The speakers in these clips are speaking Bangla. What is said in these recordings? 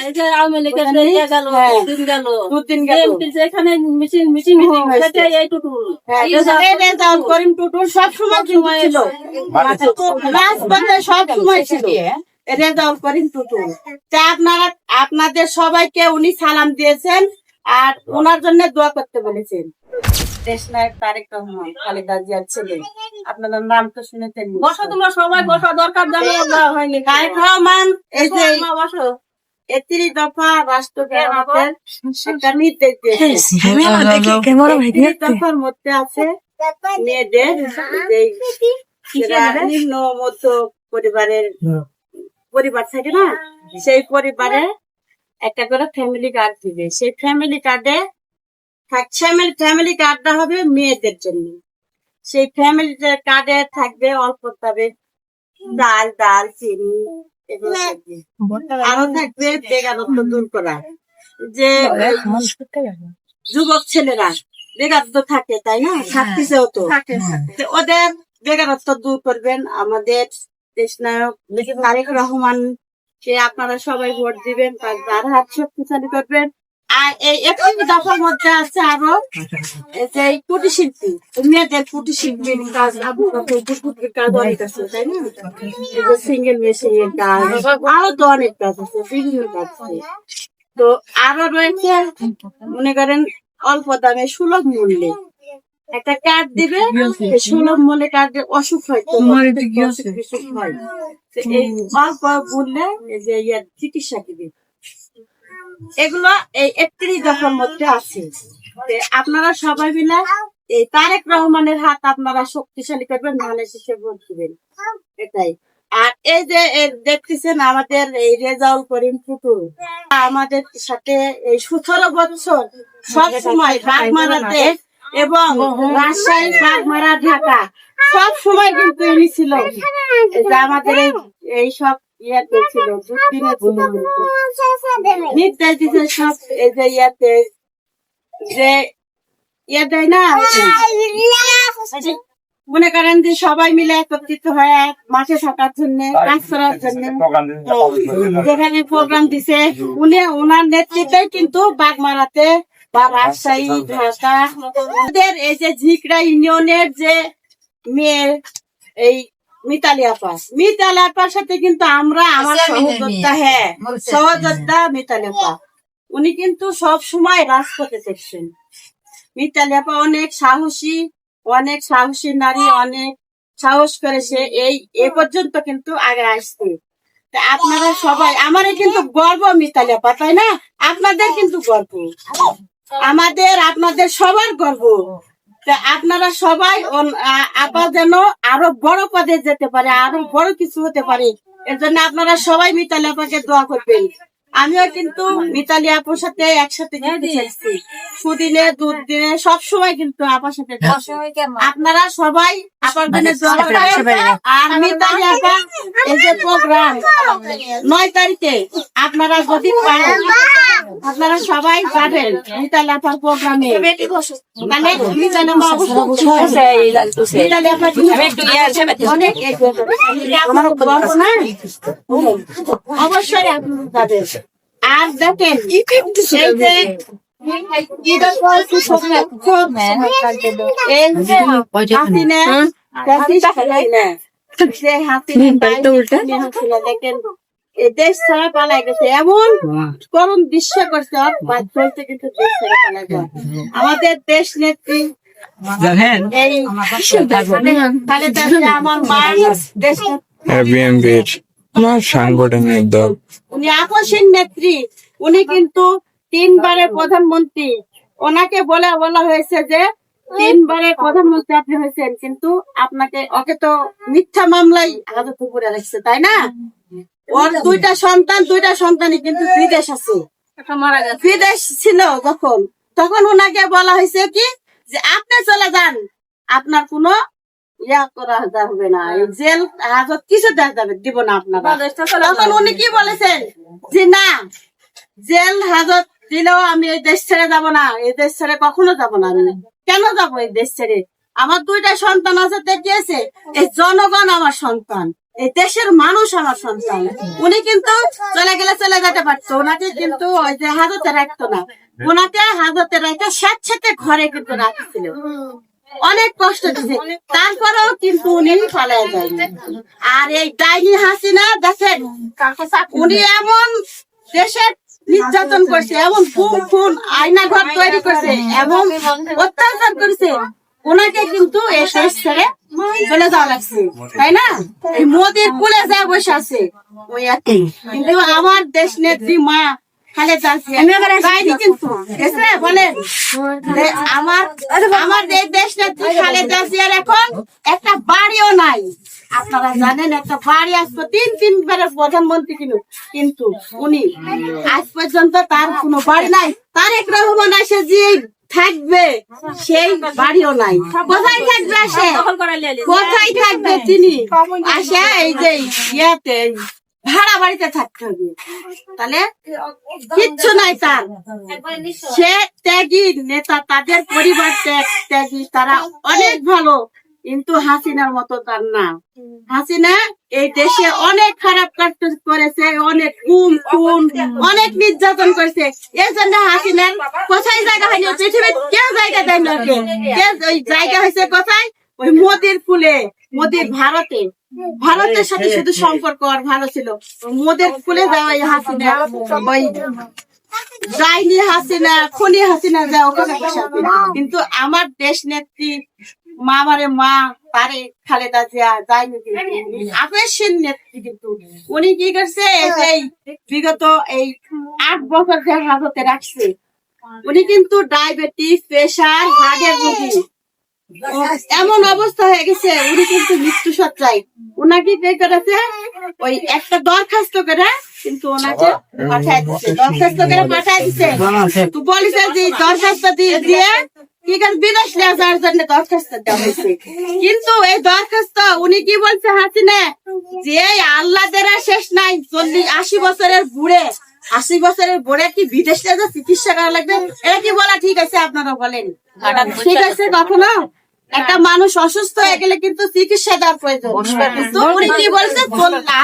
এই যে আওয়ামী লীগের গেল। গেল। দুদিন গেল। এখানে মিছিল মিছিল হয়েছে। এই টুটুল। এই যে এই রেজাউল করিম টুটুল সব সময় ছিল। রাজপথে সব সময় ছিল। রেজাউল করিম টুটুল। আপনারা আপনাদের সবাইকে উনি সালাম দিয়েছেন আর ওনার জন্য দোয়া করতে বলেছেন। দেশ নায়ক তারেক রহমান খালেদা জিয়ার ছেলে। আপনাদের নাম তো শুনেছেন। বসো তোমরা সবাই বসা দরকার জানো হয়নি। তারেক রহমান এই যে বসো। একত্রিশ দফা রাষ্ট্রকে আমাদের একটা নির্দেশ দিয়েছে একত্রিশ দফার মধ্যে আছে মেয়েদের নিম্ন মধ্য পরিবারের পরিবার থাকে না সেই পরিবারে একটা করে ফ্যামিলি কার্ড দিবে সেই ফ্যামিলি কার্ডে ফ্যামিলি কার্ডটা হবে মেয়েদের জন্য সেই ফ্যামিলি কার্ডে থাকবে অল্প তবে ডাল ডাল চিনি আরও থাকবে বেকারত্ব দূর করা যে যুবক ছেলেরা বেকারত্ব থাকে তাই না? থাকতেছেও তো। ওদের বেকারত্ব দূর করবেন। আমাদের দেশ নায়ক তারেক রহমান সে আপনারা সবাই ভোট দিবেন তার তার হাত শক্তিশালী করবেন। আর এই একই দফার মধ্যে আছে আরও এই যে কুটি শিল্পী মেয়েদের কুটি শিল্পীর কাজ কুটির কাজ অনেক আছে তাই না? সিঙ্গেল মেশিনের কাজ আরও তো অনেক কাজ আছে বিভিন্ন কাজ আছে। তো আরও রয়েছে মনে করেন অল্প দামে সুলভ মূল্যে। একটা কার্ড দিবে সুলভ মূল্যে কার্ডে অসুখ হয় তো অসুখ হয়। এই অল্প মূল্যে যে ইয়ার চিকিৎসা দিবে। এগুলো এই একত্রিশ দফার মধ্যে আছে। আপনারা সবাই মিলে এই তারেক রহমানের হাত আপনারা শক্তিশালী করবেন নাহলে শেষে ভোট দিবেন। এটাই। আর এই যে দেখতেছেন আমাদের এই রেজাউল করিম টুটু, আমাদের সাথে এই সতেরো বছর সব সময় বাগমারাতে এবং রাজশাহী, বাগমারা, ঢাকা, সব সময় কিন্তু ইনি ছিল আমাদের এই সব ইয়াতে ছিল দুদিনে। নির্দেশ সব এই যে ইয়াতে যে ইয়ে দেয় না মনে করেন যে সবাই মিলে একত্রিত হয়ে মাঠে থাকার জন্য কাজ করার জন্য যেখানে প্রোগ্রাম দিছে উনি ওনার নেতৃত্বে কিন্তু বাগমারাতে বা রাজশাহী ঢাকা ওদের এই যে ঝিকড়া ইউনিয়নের যে মেয়ে এই মিতালি আপা মিতালি আপার সাথে কিন্তু আমরা আমার সহযোদ্ধা হ্যাঁ সহযোদ্ধা মিতালি আপা উনি কিন্তু সব সময় রাজপথে দেখছেন মিতালি আপা অনেক সাহসী অনেক সাহসী নারী অনেক সাহস করেছে এই এ পর্যন্ত কিন্তু আগে আসছে। তা আপনারা সবাই আমারও কিন্তু গর্ব মিতালি আপা তাই না? আপনাদের কিন্তু গর্ব। আমাদের আপনাদের সবার গর্ব। আপনারা সবাই আপা যেন আরও বড় পদে যেতে পারে আরও বড় কিছু হতে পারে এর জন্য আপনারা সবাই মিতালি আপাকে দোয়া করবেন। আমিও কিন্তু মিতালি আপুর সাথে একসাথে সুদিনে দুদিনে সব সময় কিন্তু আপার সাথে আপনারা সবাই আপার জন্য করবেন আর মিতালি আপা এই যে প্রোগ্রাম নয় তারিখে আপনারা যদি পারেন আপনারা সবাই যাবেন মিতালি আপার প্রোগ্রামে। মানে আপা অবশ্যই আর দেখেন এই যে ঈদের কি সময় খুব এই যে হাসিনা হাসিনা যে হাসিনা হাসিনা দেখেন এই দেশ ছাড়া পালাই গেছে। এমন করুণ দৃশ্য করছে কিন্তু দেশ ছাড়া পালাই যায়। আমাদের দেশ নেত্রী আমার দেশ সাংগঠনিক দল। উনি আপসীন নেত্রী। উনি কিন্তু তিনবারের প্রধানমন্ত্রী। ওনাকে বলে বলা হয়েছে যে তিনবারের প্রধানমন্ত্রী আপনি হয়েছেন। কিন্তু আপনাকে ওকে তো মিথ্যা মামলায় হাজত করে রাখছে তাই না? ওর দুইটা সন্তান দুইটা সন্তানই কিন্তু বিদেশ আছে। মারা গেছে। বিদেশ ছিল যখন। তখন ওনাকে বলা হয়েছে কি যে আপনি চলে যান। আপনার কোনো ইয়া করা যাবে না। জেল হাজত কিছু দেওয়া যাবে দিব না আপনারা। তখন উনি কি বলেছেন? যে না জেল হাজত দিলেও আমি এই দেশ ছেড়ে যাব না। এই দেশ ছেড়ে কখনো যাব না আমি। কেন যাব এই দেশ ছেড়ে? আমার দুইটা সন্তান আছে দেখিয়েছে। এই জনগণ আমার সন্তান। দেশের মানুষ আমার সন্তান। উনি কিন্তু চলে গেলে চলে যেতে পারতো। ওনাকে কিন্তু ওই যে হাজতে রাখতো না। ওনাকে হাজতে রাখতে স্বেচ্ছাতে ঘরে কিন্তু রাখছিল। অনেক কষ্ট দিছে। তারপরেও কিন্তু উনি পালায় যায়নি। আর এই ডাইনি হাসিনা, দেখেন, উনি এমন দেশের নির্যাতন করছে, এমন খুন খুন আয়না ঘর তৈরি করছে এবং অত্যাচার করছে। ওনাকে কিন্তু দেশ ছেড়ে চলে যাওয়া লাগছে। তাই না? এই মোদির কুলে যা বসে আছে ওই একই। কিন্তু আমার দেশ নেত্রী মা আমার আমার দেশ নেত্রী খালেদা জিয়ার এখন একটা বাড়িও নাই। আপনারা জানেন একটা বাড়ি আসতো তিন তিনবারের প্রধানমন্ত্রী কিন্তু কিন্তু উনি। আজ পর্যন্ত তার কোনো বাড়ি নাই। তারেক রহমান এসে যে থাকবে, সেই বাড়িও নাই। কোথায় থাকবে সে। কোথায় থাকবে তিনি? আসে এই যে ইয়েতে, ভাড়া বাড়িতে থাকতে হবে। তাহলে কিচ্ছু নাই তার। সে ত্যাগী নেতা, তাদের পরিবার ত্যাগ ত্যাগী, তারা অনেক ভালো। কিন্তু হাসিনার মতো তার না। হাসিনা এই দেশে অনেক খারাপ কাজ করেছে অনেক খুন খুন অনেক নির্যাতন করেছে। এর জন্য হাসিনার কোথায় জায়গা হয়নি? পৃথিবীর কেউ জায়গা দেয় না ওই জায়গা হয়েছে কোথায়? ওই মোদির কুলে মোদির ভারতে। ভারতের সাথে শুধু সম্পর্ক আর ভালো ছিল। মোদের কুলে যাওয়া এই হাসিনা। ওই যায়নি হাসিনা খুনি হাসিনা যায় ওখানে কিন্তু আমার দেশ নেত্রী মা মারে মা তারে খালেদা জিয়া যায়নি কিন্তু আবেশীল নেত্রী কিন্তু উনি কি করছে এই বিগত এই আট বছর যে হাজতে রাখছে। উনি কিন্তু ডায়াবেটিস প্রেশার হার্টের রোগী। এমন অবস্থা হয়ে গেছে উনি কিন্তু মৃত্যু সজ্জায় ওনাকে কি করেছে? ওই একটা দরখাস্ত করে কিন্তু ওনাকে পাঠায় দিচ্ছে দরখাস্ত করে পাঠায় দিচ্ছে তো বলিছে যে দরখাস্ত দিয়ে দিয়ে কি করে বিদেশ নিয়ে যাওয়ার জন্য দরখাস্ত দেওয়া হয়েছে। কিন্তু এই দরখাস্ত উনি কি বলছে হাসিনে? যে আল্লাহ দেরা শেষ নাই চল্লিশ আশি বছরের বুড়ে আশি বছরের বুড়ে কি বিদেশ নিয়ে যা চিকিৎসা করা লাগবে? এটা কি বলা ঠিক আছে আপনারা বলেন? ঠিক আছে কখনো? একটা মানুষ অসুস্থ হয়ে গেলে কিন্তু চিকিৎসা দেওয়ার প্রয়োজন। উনি কি বলছে?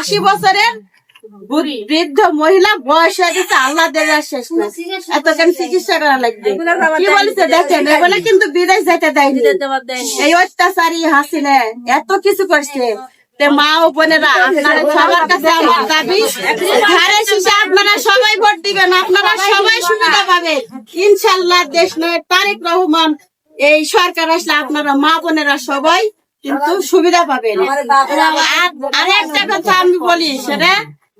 আশি বছরের বৃদ্ধ মহিলা বয়স হয়ে গেছে আল্লাহ দেওয়ার শেষ এত কেন চিকিৎসা করা লাগবে? কি দেখেন এগুলো কিন্তু বিদেশ যেতে দেয়নি। এই অত্যাচারী হাসিনে এত কিছু করছে। মা ও বোনেরা আপনারা সবার কাছে আমার দাবি ধারে শীষে আপনারা সবাই ভোট দিবেন আপনারা সবাই সুবিধা পাবেন। ইনশাল্লাহ দেশ নয় তারেক রহমান এই সরকার আসলে আপনারা মা বোনেরা সবাই কিন্তু সুবিধা পাবেন। আর একটা কথা আমি বলি সেটা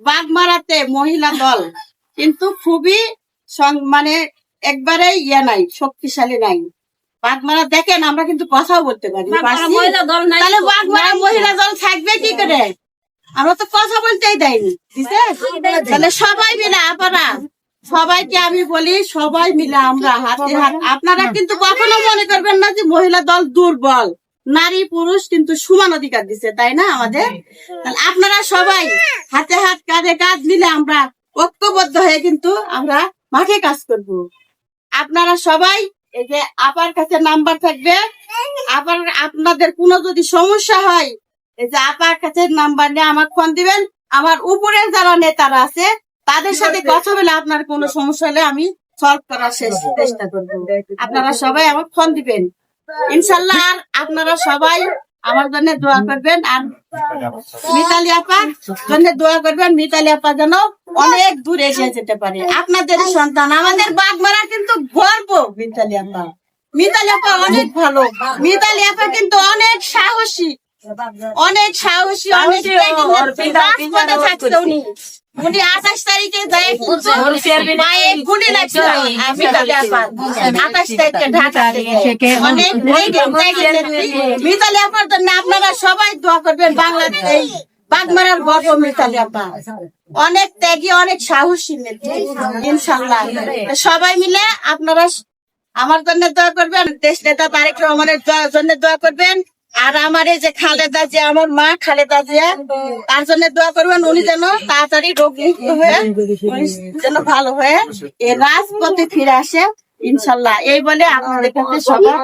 বাগমারাতে মহিলা দল। কিন্তু খুবই মানে একবারে ইয়ে নাই শক্তিশালী নাই। বাগমারা দেখেন আমরা কিন্তু কথাও বলতে পারি। তাহলে। বাগমারা মহিলা দল থাকবে কি করে? আমরা তো কথা বলতেই দেয়নি তাহলে সবাই মিলে আপনারা সবাইকে আমি বলি সবাই মিলে আমরা হাতে হাত আপনারা কিন্তু কখনো মনে করবেন না যে মহিলা দল দুর্বল। নারী পুরুষ কিন্তু সমান অধিকার দিছে তাই না আমাদের? আপনারা সবাই হাতে হাত কাঁধে কাঁধ মিলে আমরা ঐক্যবদ্ধ হয়ে কিন্তু আমরা মাঠে কাজ করব। আপনারা সবাই এই যে আপার কাছে নাম্বার থাকবে। আবার আপনাদের কোনো যদি সমস্যা হয় এই যে আপার কাছে নাম্বার নিয়ে আমার ফোন দিবেন। আমার উপরের যারা নেতারা আছে তাদের সাথে কথা বলে আপনার কোনো সমস্যা হলে আমি সলভ করার শেষ- চেষ্টা করব। আপনারা সবাই আমার ফোন দিবেন। ইনশাল্লাহ আর আপনারা সবাই আমার জন্য দোয়া করবেন আর মিতালি আপা জন্য দোয়া করবেন মিতালি আপা যেন অনেক দূর এগিয়ে যেতে পারে। আপনাদের সন্তান আমাদের বাগমারা কিন্তু গর্ব মিতালি আপা। মিতালি আপা অনেক ভালো। মিতালি আপা কিন্তু অনেক সাহসী। অনেক সাহসী অনেক উনি আঠাশ তারিখে কিন্তু মায়ের গুলি লাগছিল মিতালি আপা আঠাশ তারিখে ঢাকা অনেক মিতালি আপার জন্য আপনারা সবাই দোয়া করবেন বাংলাদেশ বাগমারার গর্ব মিতালি আপা। অনেক ত্যাগী অনেক সাহসী ইনশাল্লাহ সবাই মিলে আপনারা আমার জন্য দোয়া করবেন দেশ নেতা তারেক রহমানের জন্য দোয়া করবেন। আর আমার এই যে খালেদা জিয়া আমার মা খালেদা জিয়া তার জন্য দোয়া করবেন উনি যেন তাড়াতাড়ি রোগ মুক্ত হয়ে যেন ভালো হয়ে এই রাজপথে ফিরে আসে ইনশাল্লাহ। এই বলে আপনাদের কাছে সবাই।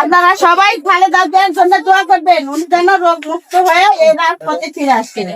আপনারা সবাই খালেদা জিয়ার জন্য দোয়া করবেন উনি যেন রোগ মুক্ত হয়ে এই ফিরে আসেন